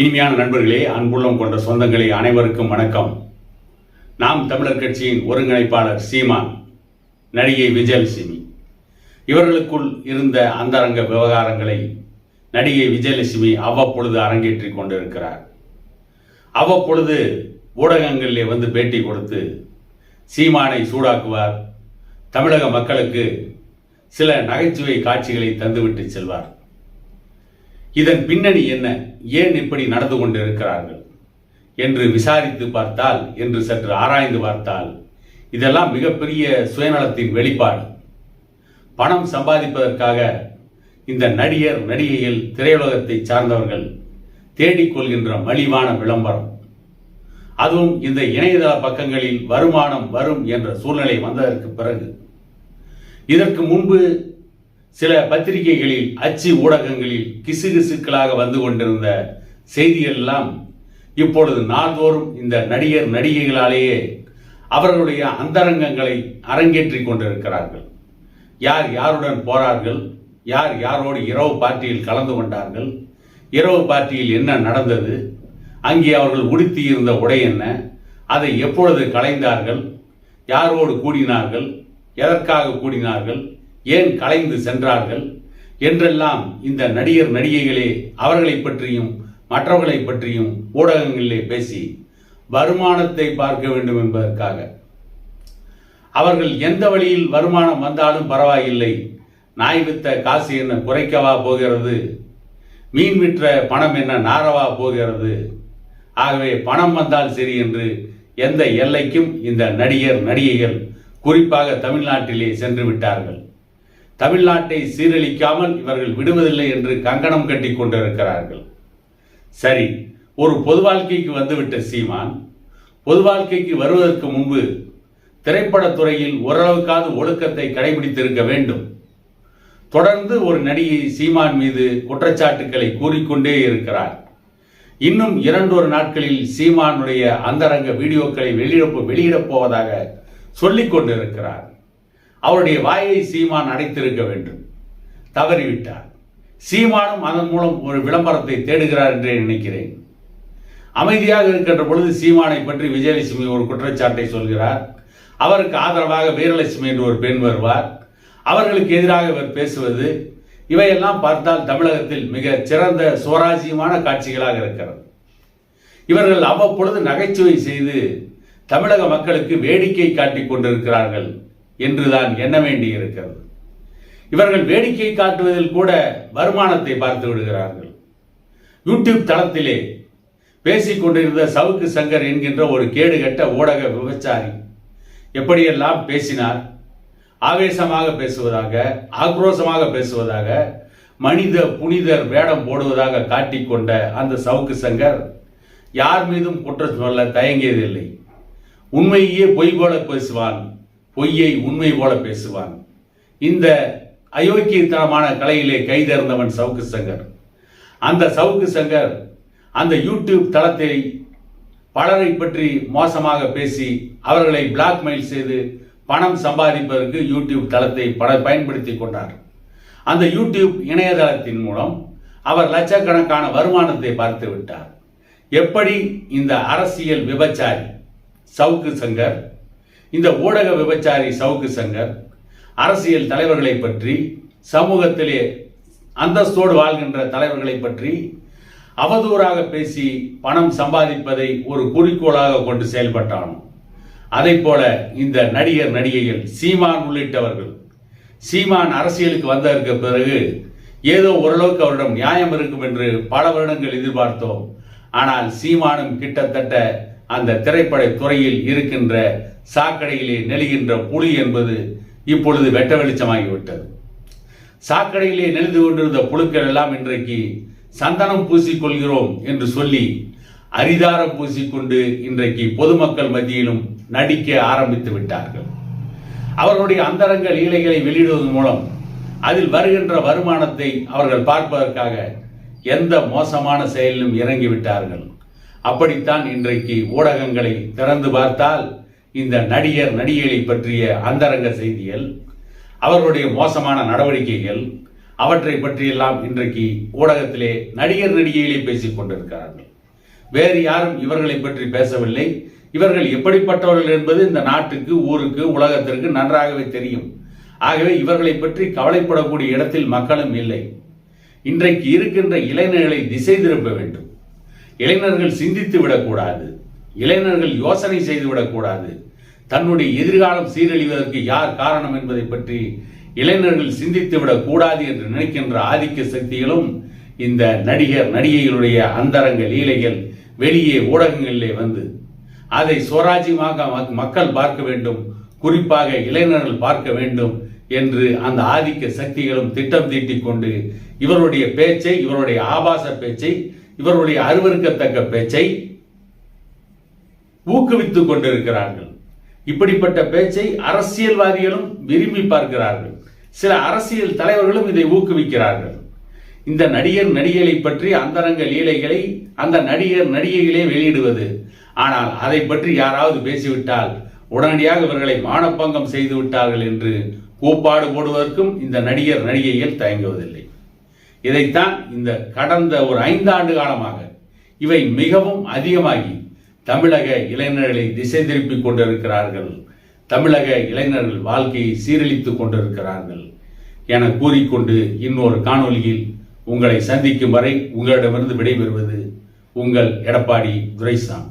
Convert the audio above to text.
இனிமையான நண்பர்களே அன்புள்ளம் கொண்ட சொந்தங்களே அனைவருக்கும் வணக்கம். நாம் தமிழர் கட்சியின் ஒருங்கிணைப்பாளர் சீமான் நடிகை விஜயலட்சுமி. இவர்களுக்குள் இருந்த அந்தரங்க விவகாரங்களை நடிகை விஜயலட்சுமி அவ்வப்பொழுது அரங்கேற்றிக் கொண்டிருக்கிறார். அவ்வப்பொழுது ஊடகங்களிலே வந்து பேட்டி கொடுத்து சீமானை சூடாக்குவார் தமிழக மக்களுக்கு சில நகைச்சுவை காட்சிகளை தந்துவிட்டு செல்வார். இதன் பின்னணி என்ன? ஏன் இப்படி நடந்து கொண்டிருக்கிறார்கள்? என்று விசாரித்து பார்த்தால் என்று சற்று ஆராய்ந்து பார்த்தால் இதெல்லாம் மிகப்பெரிய சுயநலத்தின் வெளிப்பாடு. பணம் சம்பாதிப்பதற்காக இந்த நடிகர் நடிகைகள் திரையுலகத்தை சார்ந்தவர்கள் தேடிக்கொள்கின்ற மலிவான விளம்பரம். அதுவும் இந்த இணையதள பக்கங்களில் வருமானம் வரும் என்ற சூழ்நிலை வந்ததற்கு பிறகு. இதற்கு முன்பு சில பத்திரிகைகளில் அச்சு ஊடகங்களில் கிசுகிசுக்களாக வந்து கொண்டிருந்த செய்திகள் எல்லாம் இப்பொழுது நாள்தோறும் இந்த நடிகர் நடிகைகளாலேயே அவர்களுடைய அந்தரங்கங்களை அரங்கேற்றிக் கொண்டிருக்கிறார்கள். யார் யாருடன் போறார்கள்? யார் யாரோடு இரவு பார்ட்டியில் கலந்து கொண்டார்கள்? இரவு பார்ட்டியில் என்ன நடந்தது? அங்கே அவர்கள் உடுத்தியிருந்த உடை என்ன? அதை எப்பொழுது களைந்தார்கள்? யாரோடு கூடினார்கள்? எதற்காக கூடினார்கள்? ஏன் கலைந்து சென்றார்கள்? என்றெல்லாம் இந்த நடிகர் நடிகைகளே அவர்களை பற்றியும் மற்றவர்களை பற்றியும் ஊடகங்களிலே பேசி வருமானத்தை பார்க்க வேண்டும் என்பதற்காக. அவர்கள் எந்த வழியில் வருமானம் வந்தாலும் பரவாயில்லை. நாய் வித்த காசு என்ன குறைக்கவா போகிறது? மீன் விற்ற பணம் என்ன நாரவா போகிறது? ஆகவே பணம் வந்தால் சரி என்று எந்த எல்லைக்கும் இந்த நடிகர் நடிகைகள் குறிப்பாக தமிழ்நாட்டிலே சென்று விட்டார்கள். தமிழ்நாட்டை சீரழிக்காமல் இவர்கள் விடுவதில்லை என்று கங்கணம் கட்டி கொண்டிருக்கிறார்கள். சரி ஒரு பொது வாழ்க்கைக்கு வந்துவிட்ட சீமான் பொது வாழ்க்கைக்கு வருவதற்கு முன்பு திரைப்படத்துறையில் ஓரளவுக்காவது ஒழுக்கத்தை கடைபிடித்திருக்க வேண்டும். தொடர்ந்து ஒரு நடிகை சீமான் மீது குற்றச்சாட்டுக்களை கூறிக்கொண்டே இருக்கிறார். இன்னும் இரண்டொரு நாட்களில் சீமானுடைய அந்தரங்க வீடியோக்களை வெளியிட வெளியிடப் போவதாக சொல்லிக் கொண்டிருக்கிறார். அவருடைய வாயை சீமான் அடைத்திருக்க வேண்டும். தவறிவிட்டார். சீமானும் அதன் மூலம் ஒரு விளம்பரத்தை தேடுகிறார் என்றே நினைக்கிறேன். அமைதியாக இருக்கின்ற பொழுது சீமானை பற்றி விஜயலட்சுமி ஒரு குற்றச்சாட்டை சொல்கிறார். அவருக்கு ஆதரவாக வீரலட்சுமி என்று ஒரு பெண் வருவார். அவர்களுக்கு எதிராக இவர் பேசுவது இவையெல்லாம் பார்த்தால் தமிழகத்தில் மிக சிறந்த சுவராஜ்யமான காட்சிகளாக இருக்கிறது. இவர்கள் அவ்வப்பொழுது நகைச்சுவை செய்து தமிழக மக்களுக்கு வேடிக்கை காட்டிக் கொண்டிருக்கிறார்கள். என்றுதான் எண்ண வேண்டி இருக்கிறது இவர்கள் வேடிக்கை காட்டுவதில் கூட வருமானத்தை பார்த்து விடுகிறார்கள். யூடியூப் தளத்திலே பேசிக் கொண்டிருந்த சவுக்கு சங்கர் என்கின்ற ஒரு கேடுகட்ட ஊடக விபச்சாரி எப்படியெல்லாம் பேசினார்? ஆவேசமாக பேசுவதாக ஆக்ரோஷமாக பேசுவதாக மனித புனிதர் வேடம் போடுவதாக காட்டிக்கொண்ட அந்த சவுக்கு சங்கர் யார் மீதும் குற்றம் சொல்ல தயங்கியதில்லை. உண்மையே பொய் போல பேசுவான். பொய்யை உண்மை போல பேசுவான். இந்த அயோக்கியத்தனமான கலையிலே கைதேர்ந்தவன் சவுக்கு சங்கர். அந்த சவுக்கு சங்கர் அந்த யூடியூப் தளத்தை பலரை பற்றி மோசமாக பேசி அவர்களை பிளாக்மெயில் செய்து பணம் சம்பாதிப்பதற்கு யூடியூப் தளத்தை பல பயன்படுத்தி கொண்டார். அந்த யூடியூப் இணையதளத்தின் மூலம் அவர் லட்சக்கணக்கான வருமானத்தை பார்த்து விட்டார். எப்படி இந்த அரசியல் விபச்சாரி சவுக்கு சங்கர் இந்த ஊடக விபச்சாரி சவுக்கு சங்கர் அரசியல் தலைவர்களை பற்றி சமூகத்திலே அந்தஸ்தோடு வாழ்கின்ற தலைவர்களை பற்றி அவதூறாக பேசி பணம் சம்பாதிப்பதை ஒரு குறிக்கோளாக கொண்டு செயல்பட்டானோ அதை போல இந்த நடிகர் நடிகைகள் சீமான் உள்ளிட்டவர்கள் சீமான் அரசியலுக்கு வந்ததற்கு பிறகு ஏதோ ஓரளவுக்கு அவரிடம் நியாயம் இருக்கும் என்று பல வருடங்கள் எதிர்பார்த்தோம். ஆனால் சீமானும் கிட்டத்தட்ட அந்த திரைப்பட துறையில் இருக்கின்ற சாக்கடையிலே நெழுகின்ற புலி என்பது இப்பொழுது வெட்ட வெளிச்சமாகிவிட்டது. சாக்கடையிலே நெழுந்து கொண்டிருந்த புழுக்கள் எல்லாம் இன்றைக்கு சந்தனம் பூசிக்கொள்கிறோம் என்று சொல்லி அரிதாரம் பூசிக்கொண்டு இன்றைக்கு பொதுமக்கள் மத்தியிலும் நடிக்க ஆரம்பித்து விட்டார்கள். அவர்களுடைய அந்தரங்க லீலைகளை வெளியிடுவதன் மூலம் அதில் வருகின்ற வருமானத்தை அவர்கள் பார்ப்பதற்காக எந்த மோசமான செயலிலும் இறங்கிவிட்டார்கள். அப்படித்தான் இன்றைக்கு ஊடகங்களை திறந்து பார்த்தால் இந்த நடிகர் நடிகைகளை பற்றிய அந்தரங்க செய்திகள் அவர்களுடைய மோசமான நடவடிக்கைகள் அவற்றை பற்றியெல்லாம் இன்றைக்கு ஊடகத்திலே நடிகர் நடிகைகளை பேசிக் கொண்டிருக்கிறார்கள். வேறு யாரும் இவர்களை பற்றி பேசவில்லை. இவர்கள் எப்படிப்பட்டவர்கள் என்பது இந்த நாட்டுக்கு ஊருக்கு உலகத்திற்கு நன்றாகவே தெரியும். ஆகவே இவர்களை பற்றி கவலைப்படக்கூடிய இடத்தில் மக்களும் இல்லை. இன்றைக்கு இருக்கின்ற இளைஞர்களை திசை திருப்ப வேண்டும். இளைஞர்கள் சிந்தித்து விடக்கூடாது. இளைஞர்கள் யோசனை செய்துவிடக்கூடாது தன்னுடைய எதிர்காலம் சீரழிவதற்கு யார் காரணம் என்பதை பற்றி இளைஞர்கள் சிந்தித்து விடக்கூடாது என்று நினைக்கின்ற ஆதிக்க சக்திகளும் இந்த நடிகர் நடிகைகளுடைய அந்தரங்க லீலைகள் வெளியே ஊடகங்களிலே வந்து அதை சுவராஜ்யமாக மக்கள் பார்க்க வேண்டும் குறிப்பாக இளைஞர்கள் பார்க்க வேண்டும் என்று அந்த ஆதிக்க சக்திகளும் திட்டம் தீட்டிக் கொண்டு இவருடைய பேச்சை இவருடைய ஆபாச பேச்சை இவருடைய அருவருக்கத்தக்க பேச்சை ஊக்குவித்துக் கொண்டிருக்கிறார்கள். இப்படிப்பட்ட பேச்சை அரசியல்வாதிகளும் விரும்பி பார்க்கிறார்கள். சில அரசியல் தலைவர்களும் இதை ஊக்குவிக்கிறார்கள். இந்த நடிகர் நடிகைகளை பற்றி அந்தரங்க லீலைகளை அந்த நடிகர் நடிகைகளே வெளியிடுவது. ஆனால் அதை பற்றி யாராவது பேசிவிட்டால் உடனடியாக இவர்களை மானப்பங்கம் செய்து விட்டார்கள் என்று கூப்பாடு போடுவதற்கும் இந்த நடிகர் நடிகைகள் தயங்குவதில்லை. இதைத்தான் இந்த கடந்த ஒரு ஐந்தாண்டு காலமாக இவை மிகவும் அதிகமாகி தமிழக இளைஞர்களை திசை திருப்பிக் கொண்டிருக்கிறார்கள். தமிழக இளைஞர்கள் வாழ்க்கையை சீரழித்துக் கொண்டிருக்கிறார்கள். என கூறிக்கொண்டு இன்னொரு காணொளியில் உங்களை சந்திக்கும் வரை உங்களிடமிருந்து விடைபெறுவது உங்கள் எடப்பாடி துரைசாமி.